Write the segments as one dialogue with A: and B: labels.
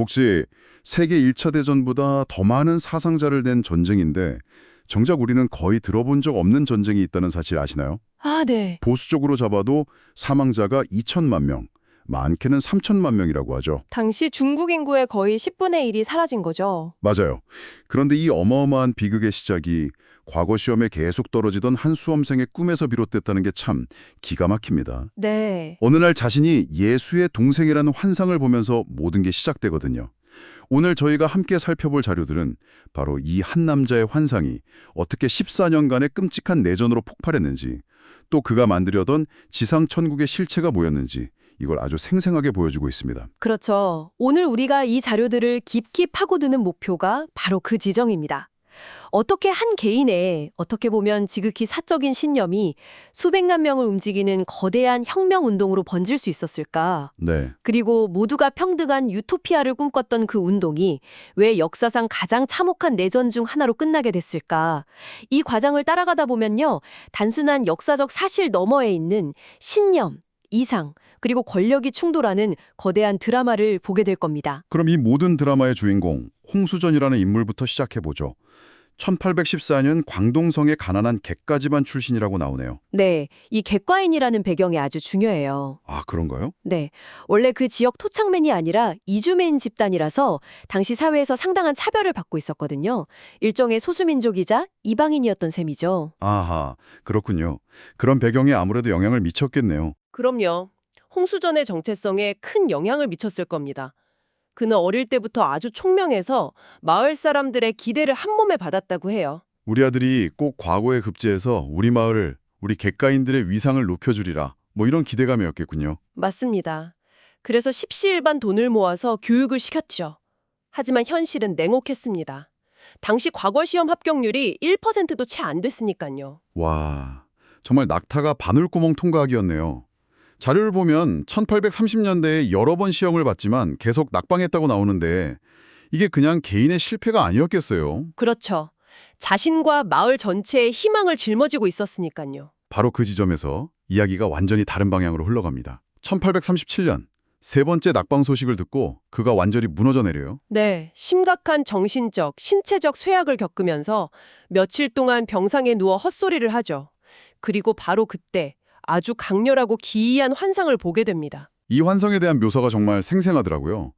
A: 혹시 세계 1차 대전보다 더 많은 사상자를 낸 전쟁인데 정작 우리는 거의 들어본 적 없는 전쟁이 있다는 사실 아시나요?
B: 아, 네.
A: 보수적으로 잡아도 사망자가 2천만 명, 많게는 3천만 명이라고 하죠.
B: 당시 중국 인구의 거의 10분의 1이 사라진 거죠.
A: 맞아요. 그런데 이 어마어마한 비극의 시작이 과거 시험에 계속 떨어지던 한 수험생의 꿈에서 비롯됐다는 게 참 기가 막힙니다.
B: 네.
A: 어느 날 자신이 예수의 동생이라는 환상을 보면서 모든 게 시작되거든요. 오늘 저희가 함께 살펴볼 자료들은 바로 이 한 남자의 환상이 어떻게 14년간의 끔찍한 내전으로 폭발했는지, 또 그가 만들려던 지상 천국의 실체가 뭐였는지 이걸 아주 생생하게 보여주고 있습니다.
B: 그렇죠. 오늘 우리가 이 자료들을 깊이 파고드는 목표가 바로 그 지정입니다. 어떻게 한 개인의 어떻게 보면 지극히 사적인 신념이 수백만 명을 움직이는 거대한 혁명 운동으로 번질 수 있었을까?
A: 네,
B: 그리고 모두가 평등한 유토피아를 꿈꿨던 그 운동이 왜 역사상 가장 참혹한 내전 중 하나로 끝나게 됐을까? 이 과정을 따라가다 보면요. 단순한 역사적 사실 너머에 있는 신념, 이상, 그리고 권력이 충돌하는 거대한 드라마를 보게 될 겁니다.
A: 그럼 이 모든 드라마의 주인공 홍수전이라는 인물부터 시작해보죠. 1814년 광동성의 가난한 객가 집안 출신이라고 나오네요.
B: 네, 이 객과인이라는 배경이 아주 중요해요.
A: 아, 그런가요?
B: 네, 원래 그 지역 토착맨이 아니라 이주민 집단이라서 당시 사회에서 상당한 차별을 받고 있었거든요. 일종의 소수민족이자 이방인이었던 셈이죠.
A: 아하, 그렇군요. 그런 배경에 아무래도 영향을 미쳤겠네요.
C: 그럼요. 홍수전의 정체성에 큰 영향을 미쳤을 겁니다. 그는 어릴 때부터 아주 총명해서 마을 사람들의 기대를 한 몸에 받았다고 해요.
A: 우리 아들이 꼭 과거에 급제해서 우리 마을을, 우리 객가인들의 위상을 높여주리라. 뭐 이런 기대감이었겠군요.
C: 맞습니다. 그래서 십시일반 돈을 모아서 교육을 시켰죠. 하지만 현실은 냉혹했습니다. 당시 과거 시험 합격률이 1%도 채 안 됐으니까요.
A: 와, 정말 낙타가 바늘구멍 통과하기였네요. 자료를 보면 1830년대에 여러 번 시험을 봤지만 계속 낙방했다고 나오는데 이게 그냥 개인의 실패가 아니었겠어요.
C: 그렇죠. 자신과 마을 전체의 희망을 짊어지고 있었으니까요.
A: 바로 그 지점에서 이야기가 완전히 다른 방향으로 흘러갑니다. 1837년 세 번째 낙방 소식을 듣고 그가 완전히 무너져 내려요.
C: 네, 심각한 정신적, 신체적 쇠약을 겪으면서 며칠 동안 병상에 누워 헛소리를 하죠. 그리고 바로 그때 아주 강렬하고 기이한 환상을 보게 됩니다.
A: 이 환상에 대한 묘사가 정말 생생하더라고요.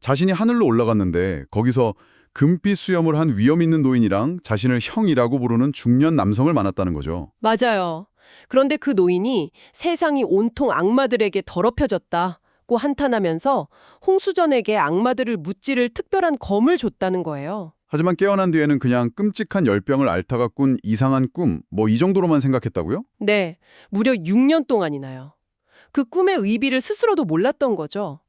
A: 자신이 하늘로 올라갔는데 거기서 금빛 수염을 한 위험 있는 노인이랑 자신을 형이라고 부르는 중년 남성을 만났다는 거죠.
C: 맞아요. 그런데 그 노인이 세상이 온통 악마들에게 더럽혀졌다고 한탄하면서 홍수전에게 악마들을 무찌를 특별한 검을 줬다는 거예요.
A: 하지만 깨어난 뒤에는 그냥 끔찍한 열병을 앓다가 꾼 이상한 꿈, 뭐 이 정도로만 생각했다고요?
C: 네, 무려 6년 동안이나요. 그 꿈의 의비를 스스로도 몰랐던 거죠.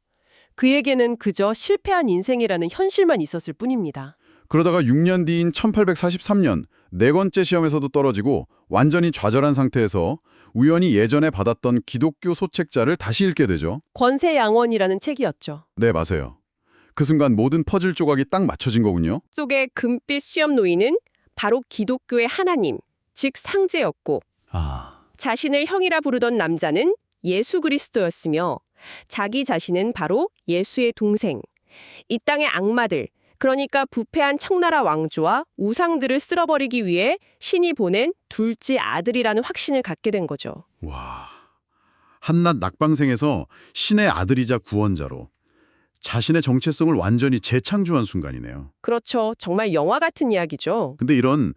C: 그에게는 그저 실패한 인생이라는 현실만 있었을 뿐입니다.
A: 그러다가 6년 뒤인 1843년 네 번째 시험에서도 떨어지고 완전히 좌절한 상태에서 우연히 예전에 받았던 기독교 소책자를 다시 읽게 되죠.
C: 권세양원이라는 책이었죠.
A: 네, 맞아요. 그 순간 모든 퍼즐 조각이 딱 맞춰진 거군요.
C: 속의 금빛 수염 노인은 바로 기독교의 하나님, 즉 상제였고
A: 아,
C: 자신을 형이라 부르던 남자는 예수 그리스도였으며 자기 자신은 바로 예수의 동생. 이 땅의 악마들, 그러니까 부패한 청나라 왕조와 우상들을 쓸어버리기 위해 신이 보낸 둘째 아들이라는 확신을 갖게 된 거죠.
A: 와. 한낱 낙방생에서 신의 아들이자 구원자로 자신의 정체성을 완전히 재창조한 순간이네요.
C: 그렇죠. 정말 영화 같은 이야기죠.
A: 근데 이런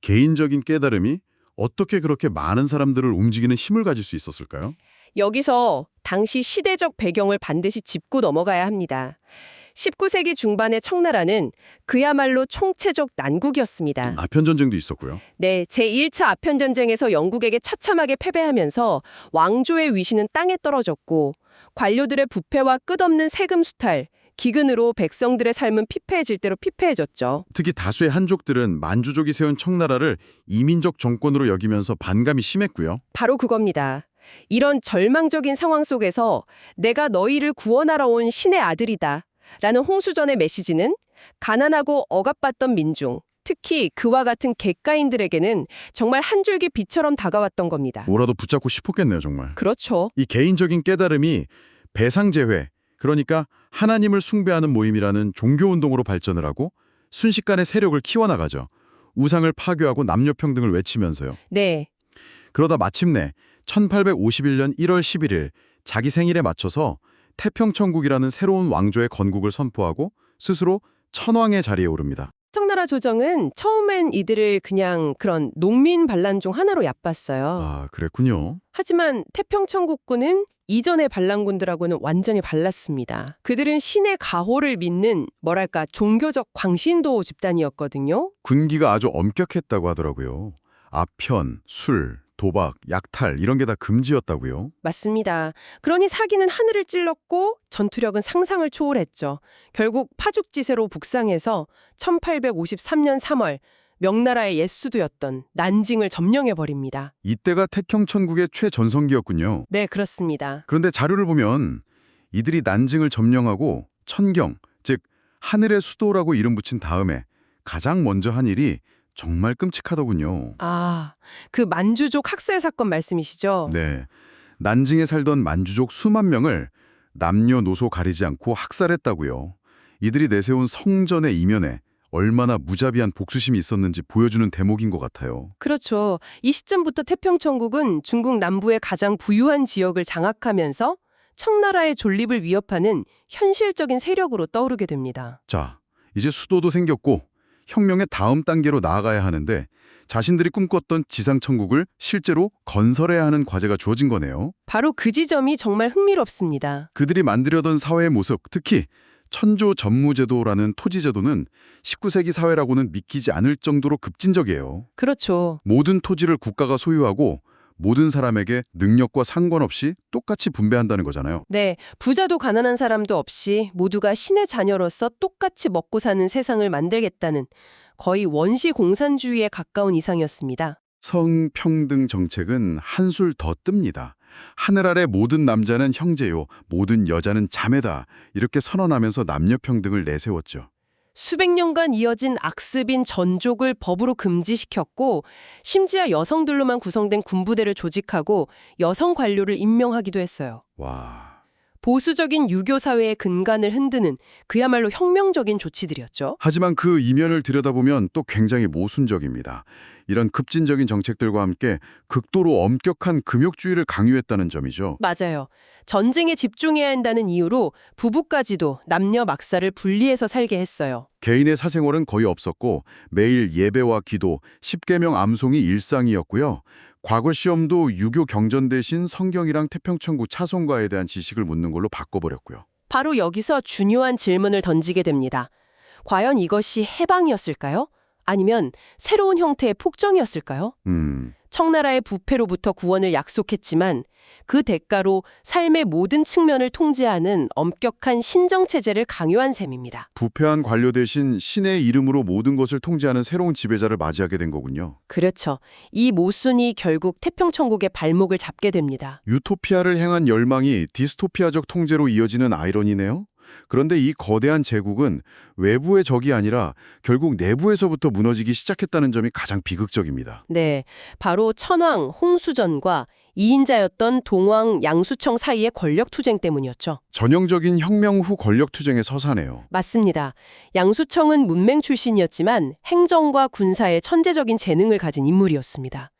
A: 개인적인 깨달음이 어떻게 그렇게 많은 사람들을 움직이는 힘을 가질 수 있었을까요?
C: 여기서 당시 시대적 배경을 반드시 짚고 넘어가야 합니다. 19세기 중반의 청나라는 그야말로 총체적 난국이었습니다.
A: 아편 전쟁도 있었고요.
C: 네, 제1차 아편전쟁에서 영국에게 처참하게 패배하면서 왕조의 위신은 땅에 떨어졌고 관료들의 부패와 끝없는 세금 수탈, 기근으로 백성들의 삶은 피폐해질 대로 피폐해졌죠.
A: 특히 다수의 한족들은 만주족이 세운 청나라를 이민족 정권으로 여기면서 반감이 심했고요.
C: 바로 그겁니다. 이런 절망적인 상황 속에서 내가 너희를 구원하러 온 신의 아들이다. 라는 홍수전의 메시지는 가난하고 억압받던 민중, 특히 그와 같은 객가인들에게는 정말 한 줄기 빛처럼 다가왔던 겁니다.
A: 뭐라도 붙잡고 싶었겠네요, 정말.
C: 그렇죠.
A: 이 개인적인 깨달음이 배상제회, 그러니까 하나님을 숭배하는 모임이라는 종교운동으로 발전을 하고 순식간에 세력을 키워나가죠. 우상을 파괴하고 남녀평등을 외치면서요.
C: 네,
A: 그러다 마침내 1851년 1월 11일 자기 생일에 맞춰서 태평천국이라는 새로운 왕조의 건국을 선포하고 스스로 천왕의 자리에 오릅니다.
C: 청나라 조정은 처음엔 이들을 그냥 그런 농민 반란 중 하나로 얕봤어요.
A: 아, 그랬군요.
C: 하지만 태평천국군은 이전의 반란군들하고는 완전히 달랐습니다. 그들은 신의 가호를 믿는 뭐랄까 종교적 광신도 집단이었거든요.
A: 군기가 아주 엄격했다고 하더라고요. 아편, 술, 도박, 약탈 이런 게 다 금지였다고요.
C: 맞습니다. 그러니 사기는 하늘을 찔렀고 전투력은 상상을 초월했죠. 결국 파죽지세로 북상해서 1853년 3월 명나라의 옛 수도였던 난징을 점령해 버립니다.
A: 이때가 태평 천국의 최전성기였군요.
C: 네, 그렇습니다.
A: 그런데 자료를 보면 이들이 난징을 점령하고 천경, 즉 하늘의 수도라고 이름 붙인 다음에 가장 먼저 한 일이 정말 끔찍하더군요.
C: 아, 그 만주족 학살 사건 말씀이시죠?
A: 네. 난징에 살던 만주족 수만 명을 남녀노소 가리지 않고 학살했다고요. 이들이 내세운 성전의 이면에 얼마나 무자비한 복수심이 있었는지 보여주는 대목인 것 같아요.
C: 그렇죠. 이 시점부터 태평천국은 중국 남부의 가장 부유한 지역을 장악하면서 청나라의 존립을 위협하는 현실적인 세력으로 떠오르게 됩니다.
A: 자, 이제 수도도 생겼고 혁명의 다음 단계로 나아가야 하는데 자신들이 꿈꿨던 지상천국을 실제로 건설해야 하는 과제가 주어진 거네요.
C: 바로 그 지점이 정말 흥미롭습니다.
A: 그들이 만들려던 사회의 모습, 특히 천조 전무제도라는 토지제도는 19세기 사회라고는 믿기지 않을 정도로 급진적이에요.
C: 그렇죠.
A: 모든 토지를 국가가 소유하고 모든 사람에게 능력과 상관없이 똑같이 분배한다는 거잖아요.
C: 네, 부자도 가난한 사람도 없이 모두가 신의 자녀로서 똑같이 먹고 사는 세상을 만들겠다는 거의 원시 공산주의에 가까운 이상이었습니다.
A: 성평등 정책은 한술 더 뜹니다. 하늘 아래 모든 남자는 형제요, 모든 여자는 자매다. 이렇게 선언하면서 남녀평등을 내세웠죠.
C: 수백 년간 이어진 악습인 전족을 법으로 금지시켰고 심지어 여성들로만 구성된 군부대를 조직하고 여성 관료를 임명하기도 했어요.
A: 와,
C: 보수적인 유교 사회의 근간을 흔드는 그야말로 혁명적인 조치들이었죠.
A: 하지만 그 이면을 들여다보면 또 굉장히 모순적입니다. 이런 급진적인 정책들과 함께 극도로 엄격한 금욕주의를 강요했다는 점이죠.
C: 맞아요. 전쟁에 집중해야 한다는 이유로 부부까지도 남녀 막사를 분리해서 살게 했어요.
A: 개인의 사생활은 거의 없었고 매일 예배와 기도, 십계명 암송이 일상이었고요. 과거 시험도 유교 경전 대신 성경이랑 태평천국 차송과에 대한 지식을 묻는 걸로 바꿔버렸고요.
C: 바로 여기서 중요한 질문을 던지게 됩니다. 과연 이것이 해방이었을까요? 아니면 새로운 형태의 폭정이었을까요?
A: 음,
C: 청나라의 부패로부터 구원을 약속했지만 그 대가로 삶의 모든 측면을 통제하는 엄격한 신정체제를 강요한 셈입니다.
A: 부패한 관료 대신 신의 이름으로 모든 것을 통제하는 새로운 지배자를 맞이하게 된 거군요.
C: 그렇죠. 이 모순이 결국 태평천국의 발목을 잡게 됩니다.
A: 유토피아를 향한 열망이 디스토피아적 통제로 이어지는 아이러니네요. 그런데 이 거대한 제국은 외부의 적이 아니라 결국 내부에서부터 무너지기 시작했다는 점이 가장 비극적입니다.
C: 네, 바로 천황 홍수전과 이인자였던 동왕 양수청 사이의 권력 투쟁 때문이었죠.
A: 전형적인 혁명 후 권력 투쟁의 서사네요.
C: 맞습니다. 양수청은 문맹 출신이었지만 행정과 군사에 천재적인 재능을 가진 인물이었습니다.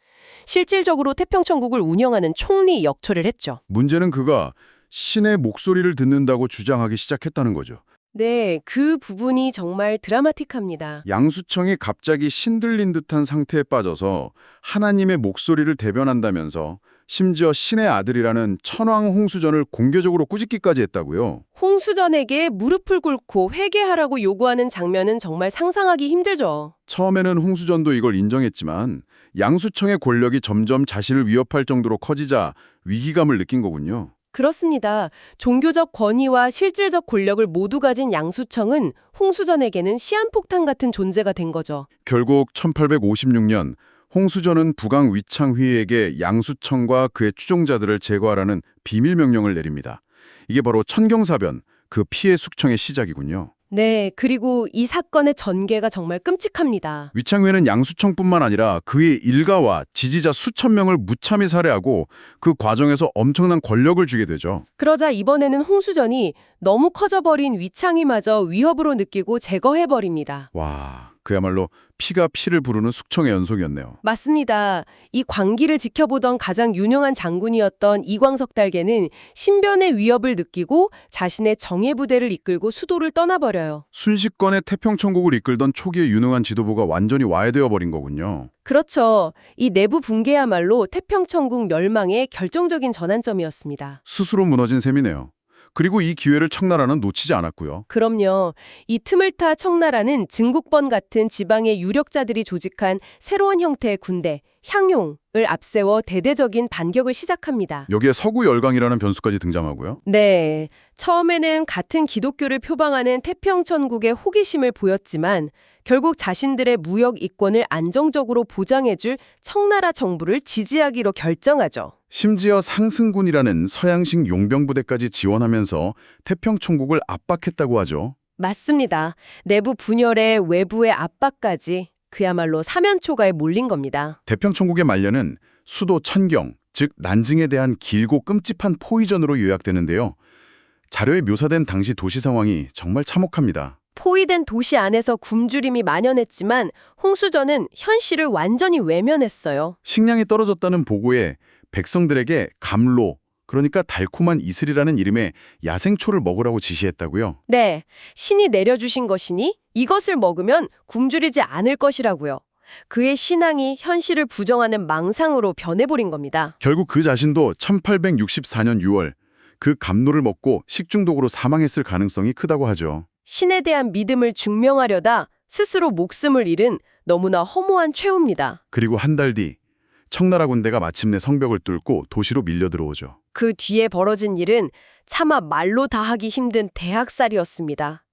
C: 실질적으로 태평천국을 운영하는 총리 역할을 했죠.
A: 문제는 그가 신의 목소리를 듣는다고 주장하기 시작했다는 거죠.
C: 네, 그 부분이 정말 드라마틱합니다.
A: 양수청이 갑자기 신들린 듯한 상태에 빠져서 하나님의 목소리를 대변한다면서 심지어 신의 아들이라는 천왕 홍수전을 공개적으로 꾸짖기까지 했다고요.
C: 홍수전에게 무릎을 꿇고 회개하라고 요구하는 장면은 정말 상상하기 힘들죠.
A: 처음에는 홍수전도 이걸 인정했지만 양수청의 권력이 점점 자신을 위협할 정도로 커지자 위기감을 느낀 거군요.
C: 그렇습니다. 종교적 권위와 실질적 권력을 모두 가진 양수청은 홍수전에게는 시한폭탄 같은 존재가 된 거죠.
A: 결국 1856년 홍수전은 북왕 위창휘에게 양수청과 그의 추종자들을 제거하라는 비밀 명령을 내립니다. 이게 바로 천경사변, 그 피해 숙청의 시작이군요.
C: 네, 그리고 이 사건의 전개가 정말 끔찍합니다.
A: 위창회는 양수청뿐만 아니라 그의 일가와 지지자 수천 명을 무참히 살해하고 그 과정에서 엄청난 권력을 주게 되죠.
C: 그러자 이번에는 홍수전이 너무 커져버린 위창이마저 위협으로 느끼고 제거해버립니다.
A: 와, 그야말로 피가 피를 부르는 숙청의 연속이었네요.
C: 맞습니다. 이 광기를 지켜보던 가장 유능한 장군이었던 이광석 달개는 신변의 위협을 느끼고 자신의 정예 부대를 이끌고 수도를 떠나버려요.
A: 순식간에 태평천국을 이끌던 초기의 유능한 지도부가 완전히 와해되어 버린 거군요.
C: 그렇죠. 이 내부 붕괴야말로 태평천국 멸망의 결정적인 전환점이었습니다.
A: 스스로 무너진 셈이네요. 그리고 이 기회를 청나라는 놓치지 않았고요.
C: 그럼요. 이 틈을 타 청나라는 증국번 같은 지방의 유력자들이 조직한 새로운 형태의 군대, 향용을 앞세워 대대적인 반격을 시작합니다.
A: 여기에 서구 열강이라는 변수까지 등장하고요.
C: 네. 처음에는 같은 기독교를 표방하는 태평천국에 호기심을 보였지만 결국 자신들의 무역 이권을 안정적으로 보장해줄 청나라 정부를 지지하기로 결정하죠.
A: 심지어 상승군이라는 서양식 용병부대까지 지원하면서 태평천국을 압박했다고 하죠.
C: 맞습니다. 내부 분열에 외부의 압박까지 그야말로 사면초가에 몰린 겁니다.
A: 태평천국의 말년은 수도 천경, 즉 난징에 대한 길고 끔찍한 포위전으로 요약되는데요. 자료에 묘사된 당시 도시 상황이 정말 참혹합니다.
C: 포위된 도시 안에서 굶주림이 만연했지만 홍수전은 현실을 완전히 외면했어요.
A: 식량이 떨어졌다는 보고에 백성들에게 감로, 그러니까 달콤한 이슬이라는 이름의 야생초를 먹으라고 지시했다고요.
C: 네, 신이 내려주신 것이니 이것을 먹으면 굶주리지 않을 것이라고요. 그의 신앙이 현실을 부정하는 망상으로 변해버린 겁니다.
A: 결국 그 자신도 1864년 6월 그 감로를 먹고 식중독으로 사망했을 가능성이 크다고 하죠.
C: 신에 대한 믿음을 증명하려다 스스로 목숨을 잃은 너무나 허무한 최후입니다.
A: 그리고 한 달 뒤 청나라 군대가 마침내 성벽을 뚫고 도시로 밀려 들어오죠.
C: 그 뒤에 벌어진 일은 차마 말로 다 하기 힘든 대학살이었습니다.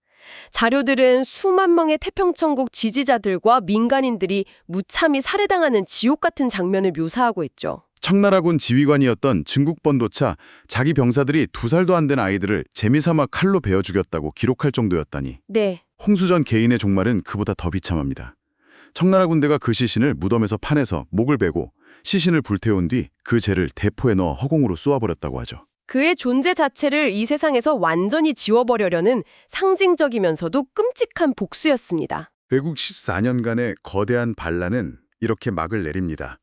C: 자료들은 수만 명의 태평천국 지지자들과 민간인들이 무참히 살해당하는 지옥 같은 장면을 묘사하고 있죠.
A: 청나라군 지휘관이었던 증국번도차 자기 병사들이 두 살도 안 된 아이들을 재미삼아 칼로 베어 죽였다고 기록할 정도였다니
C: 네,
A: 홍수전 개인의 종말은 그보다 더 비참합니다. 청나라 군대가 그 시신을 무덤에서 파내서 목을 베고 시신을 불태운 뒤 그 죄를 대포에 넣어 허공으로 쏘아버렸다고 하죠.
C: 그의 존재 자체를 이 세상에서 완전히 지워버려려는 상징적이면서도 끔찍한 복수였습니다.
A: 외국 14년간의 거대한 반란은 이렇게 막을 내립니다.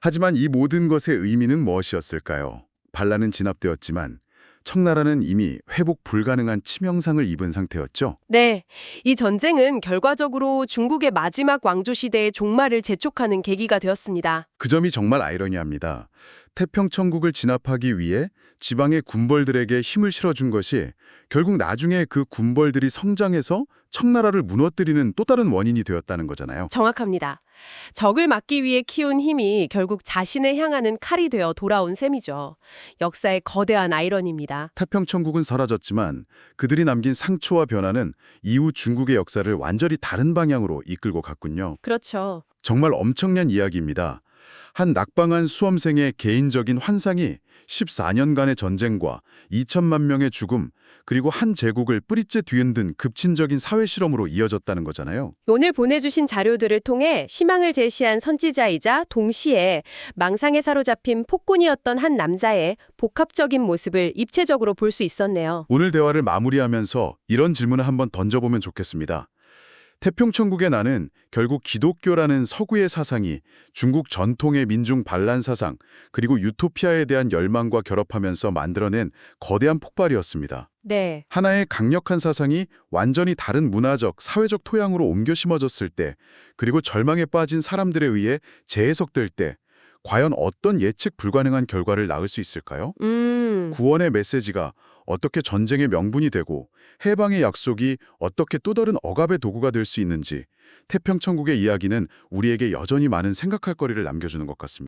A: 하지만 이 모든 것의 의미는 무엇이었을까요? 반란은 진압되었지만 청나라는 이미 회복 불가능한 치명상을 입은 상태였죠.
C: 네, 이 전쟁은 결과적으로 중국의 마지막 왕조 시대의 종말을 재촉하는 계기가 되었습니다.
A: 그 점이 정말 아이러니합니다. 태평천국을 진압하기 위해 지방의 군벌들에게 힘을 실어준 것이 결국 나중에 그 군벌들이 성장해서 청나라를 무너뜨리는 또 다른 원인이 되었다는 거잖아요.
C: 정확합니다. 적을 막기 위해 키운 힘이 결국 자신을 향하는 칼이 되어 돌아온 셈이죠. 역사의 거대한 아이러니입니다.
A: 태평천국은 사라졌지만 그들이 남긴 상처와 변화는 이후 중국의 역사를 완전히 다른 방향으로 이끌고 갔군요.
C: 그렇죠.
A: 정말 엄청난 이야기입니다. 한 낙방한 수험생의 개인적인 환상이 14년간의 전쟁과 2천만 명의 죽음, 그리고 한 제국을 뿌리째 뒤흔든 급진적인 사회 실험으로 이어졌다는 거잖아요.
C: 오늘 보내주신 자료들을 통해 희망을 제시한 선지자이자 동시에 망상에 사로잡힌 폭군이었던 한 남자의 복합적인 모습을 입체적으로 볼 수 있었네요.
A: 오늘 대화를 마무리하면서 이런 질문을 한번 던져보면 좋겠습니다. 태평천국의 나는 결국 기독교라는 서구의 사상이 중국 전통의 민중 반란 사상 그리고 유토피아에 대한 열망과 결합하면서 만들어낸 거대한 폭발이었습니다.
C: 네.
A: 하나의 강력한 사상이 완전히 다른 문화적, 사회적 토양으로 옮겨 심어졌을 때 그리고 절망에 빠진 사람들에 의해 재해석될 때 과연 어떤 예측 불가능한 결과를 낳을 수 있을까요?
C: 음.
A: 구원의 메시지가 어떻게 전쟁의 명분이 되고 해방의 약속이 어떻게 또 다른 억압의 도구가 될 수 있는지 태평천국의 이야기는 우리에게 여전히 많은 생각할 거리를 남겨주는 것 같습니다.